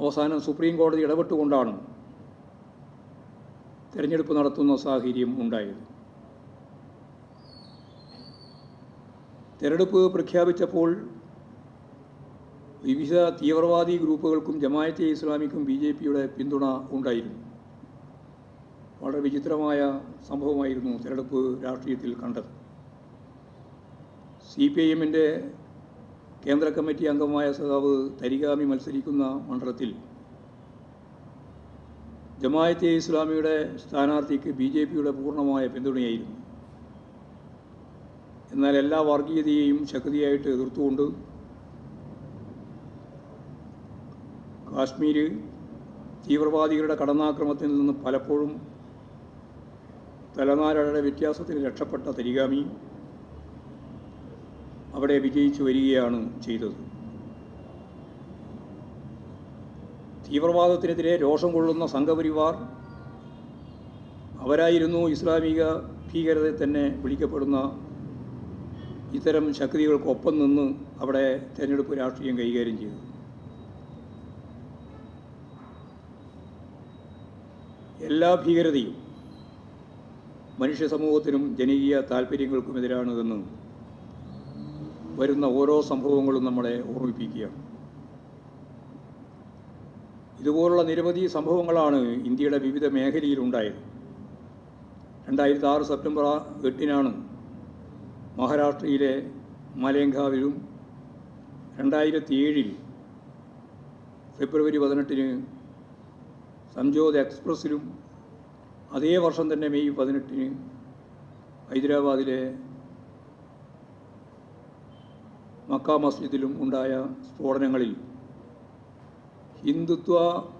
അവസാനം സുപ്രീം കോടതി ഇടപെട്ടുകൊണ്ടാണ് തിരഞ്ഞെടുപ്പ് നടത്തുന്ന സാഹചര്യം ഉണ്ടായത്. തിരഞ്ഞെടുപ്പ് പ്രഖ്യാപിച്ചപ്പോൾ വിവിധ തീവ്രവാദി ഗ്രൂപ്പുകൾക്കും ജമായത്തെ ഇസ്ലാമിക്കും ബി ജെ പിയുടെ പിന്തുണ ഉണ്ടായിരുന്നു. വളരെ വിചിത്രമായ സംഭവമായിരുന്നു തിരഞ്ഞെടുപ്പ് രാഷ്ട്രീയത്തിൽ കണ്ടത്. സി പി ഐ എമ്മിന്റെ കേന്ദ്ര കമ്മിറ്റി അംഗമായ സഖാവ് തരികാമി മത്സരിക്കുന്ന മണ്ഡലത്തിൽ ജമായത്തെ ഇസ്ലാമിയുടെ സ്ഥാനാർത്ഥിക്ക് ബി ജെ പിയുടെ പൂർണമായ പിന്തുണയായിരുന്നു. എന്നാൽ എല്ലാ വർഗീയതയെയും ശക്തിയായിട്ട് എതിർത്തുകൊണ്ട് കാശ്മീർ തീവ്രവാദികളുടെ കടന്നാക്രമത്തിൽ നിന്ന് പലപ്പോഴും തലനാരയുടെ വ്യത്യാസത്തിൽ രക്ഷപ്പെട്ട തരിഗാമി അവിടെ വിജയിച്ചു വരികയാണ് ചെയ്തത്. തീവ്രവാദത്തിനെതിരെ രോഷം കൊള്ളുന്ന സംഘപരിവാർ അവരായിരുന്നു ഇസ്ലാമിക ഭീകരതയെ തന്നെ വിളിക്കപ്പെടുന്ന ഇത്തരം ശക്തികൾക്കൊപ്പം നിന്ന് അവിടെ തിരഞ്ഞെടുപ്പ് രാഷ്ട്രീയം കൈകാര്യം ചെയ്തു. എല്ലാ ഭീകരതയും മനുഷ്യ സമൂഹത്തിനും ജനകീയ താല്പര്യങ്ങൾക്കുമെതിരാണ് എന്ന് വരുന്ന ഓരോ സംഭവങ്ങളും നമ്മളെ ഓർമ്മിപ്പിക്കുകയാണ്. ഇതുപോലുള്ള നിരവധി സംഭവങ്ങളാണ് ഇന്ത്യയുടെ വിവിധ മേഖലയിലുണ്ടായത്. രണ്ടായിരത്തി ആറ് സെപ്റ്റംബർ എട്ടിനാണ് മഹാരാഷ്ട്രയിലെ മലേങ്കാവിലും രണ്ടായിരത്തി ഏഴിൽ ഫെബ്രുവരി പതിനെട്ടിന് സംജോത് എക്സ്പ്രസ്സിലും അതേ വർഷം തന്നെ മെയ് പതിനെട്ടിന് ഹൈദരാബാദിലെ മക്ക മസ്ജിദിലും ഉണ്ടായ സ്ഫോടനങ്ങളിൽ ഹിന്ദുത്വ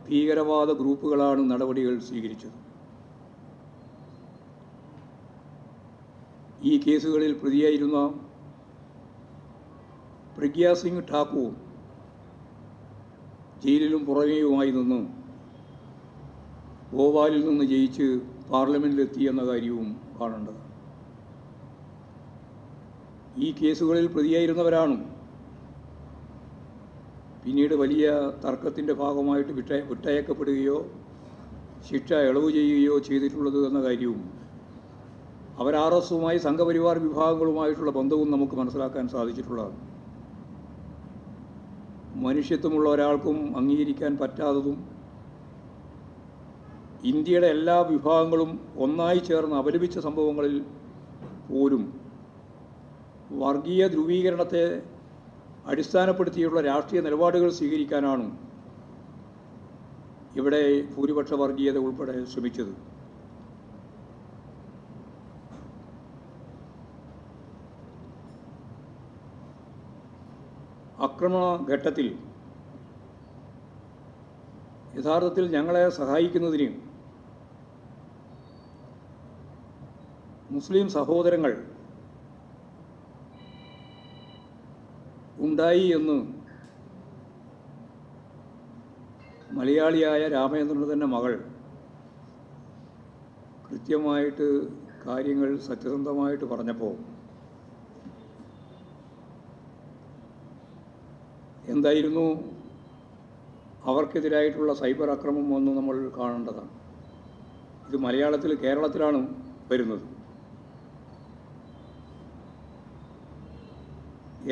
ഭീകരവാദ ഗ്രൂപ്പുകളാണ് നടപടികൾ സ്വീകരിച്ചത്. ഈ കേസുകളിൽ പ്രതിയായിരുന്ന പ്രഗ്യാ സിംഗ് ഠാക്കൂർ ജയിലിലും പുറമേയുമായി നിന്ന് ഭോപ്പാലിൽ നിന്ന് ജയിച്ച് പാർലമെന്റിലെത്തി എന്ന കാര്യവും കാണേണ്ടത് ഈ കേസുകളിൽ പ്രതിയായിരുന്നവരാണ്. പിന്നീട് വലിയ തർക്കത്തിന്റെ ഭാഗമായിട്ട് വിട്ട വിട്ടയക്കപ്പെടുകയോ ശിക്ഷ ഇളവ് ചെയ്യുകയോ ചെയ്തിട്ടുള്ളത് എന്ന കാര്യവും അവർ ആർ എസുമായി സംഘപരിവാർ വിഭാഗങ്ങളുമായിട്ടുള്ള ബന്ധവും നമുക്ക് മനസ്സിലാക്കാൻ സാധിച്ചിട്ടുള്ളതാണ്. മനുഷ്യത്വമുള്ള ഒരാൾക്കും അംഗീകരിക്കാൻ പറ്റാത്തതും ഇന്ത്യയുടെ എല്ലാ വിഭാഗങ്ങളും ഒന്നായി ചേർന്ന് അപലപിച്ച സംഭവങ്ങളിൽ പോലും വർഗീയ ധ്രുവീകരണത്തെ അടിസ്ഥാനപ്പെടുത്തിയുള്ള രാഷ്ട്രീയ നിലപാടുകൾ സ്വീകരിക്കാനാണ് ഇവിടെ ഭൂരിപക്ഷ വർഗീയത ഉൾപ്പെടെ ശ്രമിച്ചത്. ആക്രമണ ഘട്ടത്തിൽ യഥാർത്ഥത്തിൽ ഞങ്ങളെ സഹായിക്കുന്നതിന് മുസ്ലിം സഹോദരങ്ങൾ ഉണ്ടായി എന്ന് മലയാളിയായ രാമചന്ദ്രന്റെ തന്നെ മകൾ കൃത്യമായിട്ട് കാര്യങ്ങൾ സത്യസന്ധമായിട്ട് പറഞ്ഞപ്പോൾ എന്തായിരുന്നു? അവർക്കെതിരായിട്ടുള്ള സൈബർ ആക്രമണം ഒന്ന് നമ്മൾ കാണേണ്ടതാണ്. ഇത് മലയാളത്തിൽ കേരളത്തിലാണ് വരുന്നത്.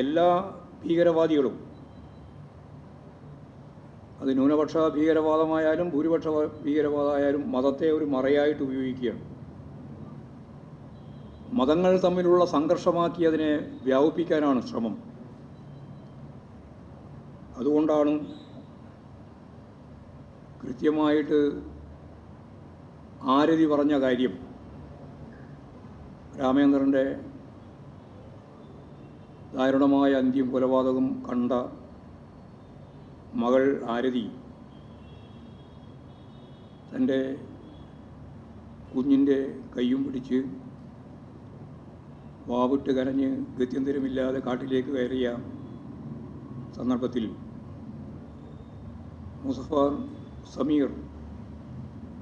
എല്ലാ ഭീകരവാദികളും. അത് ന്യൂനപക്ഷ ഭീകരവാദമായാലും ഭൂരിപക്ഷ ഭീകരവാദമായാലും മതത്തെ ഒരു മറയായിട്ട് ഉപയോഗിക്കുകയാണ്. മതങ്ങൾ തമ്മിലുള്ള സംഘർഷമാക്കി അതിനെ വ്യാപിപ്പിക്കാനാണ് ശ്രമം. അതുകൊണ്ടാണ് കൃത്യമായിട്ട് ആരതി പറഞ്ഞ കാര്യം രാമേന്ദ്രന്റെ ദാരുണമായ അന്ത്യം കൊലപാതകം കണ്ട മകൾ ആരതി തന്റെ കുഞ്ഞിന്റെ കയ്യും പിടിച്ച് വാവിട്ട് കരഞ്ഞ് ഗത്യന്തരമില്ലാതെ കാട്ടിലേക്ക് കയറിയ സന്ദർഭത്തിൽ മുസഫർ സമീർ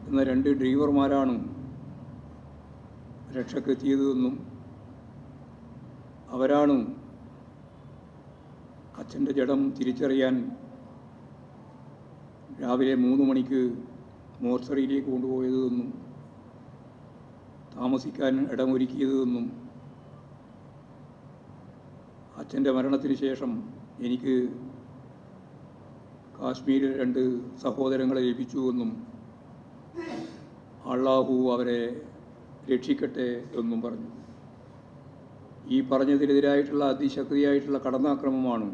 എന്ന രണ്ട് ഡ്രൈവർമാരാണ് രക്ഷക്കെത്തിയതെന്നും അവരാണ് അച്ഛന്റെ ജഡം തിരിച്ചറിയാൻ രാവിലെ മൂന്ന് മണിക്ക് മോർച്ചറിയിലേക്ക് കൊണ്ടുപോയതെന്നും താമസിക്കാൻ ഇടമൊരുക്കിയതെന്നും അച്ഛന്റെ മരണത്തിന് ശേഷം എനിക്ക് കാശ്മീരിൽ രണ്ട് സഹോദരങ്ങളെ ലഭിച്ചുവെന്നും അള്ളാഹു അവരെ രക്ഷിക്കട്ടെ എന്നും പറഞ്ഞു. ഈ പറഞ്ഞതിനെതിരായിട്ടുള്ള അതിശക്തിയായിട്ടുള്ള കടന്നാക്രമമാണ്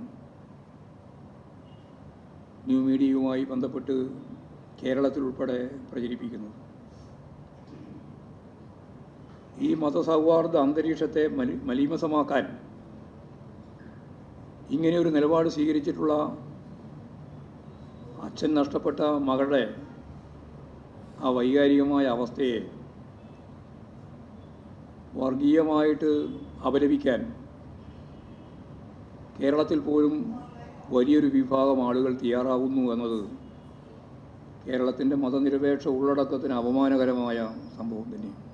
ന്യൂ മീഡിയയുമായി ബന്ധപ്പെട്ട് കേരളത്തിലുൾപ്പെടെ പ്രചരിപ്പിക്കുന്നത്. ഈ മതസൗഹാർദ്ദ അന്തരീക്ഷത്തെ മലി മലീമസമാക്കാൻ ഇങ്ങനെയൊരു നിലപാട് സ്വീകരിച്ചിട്ടുള്ള അച്ഛൻ നഷ്ടപ്പെട്ട മകളുടെ ആ വൈകാരികമായ അവസ്ഥയെ വർഗീയമായിട്ട് അപലപിക്കാൻ. കേരളത്തിൽ പോലും വലിയൊരു വിഭാഗം ആളുകൾ തയ്യാറാകുന്നു എന്നത് കേരളത്തിന്റെ മതനിരപേക്ഷ ഉള്ളടക്കത്തിന് അപമാനകരമായ സംഭവം തന്നെയാണ്.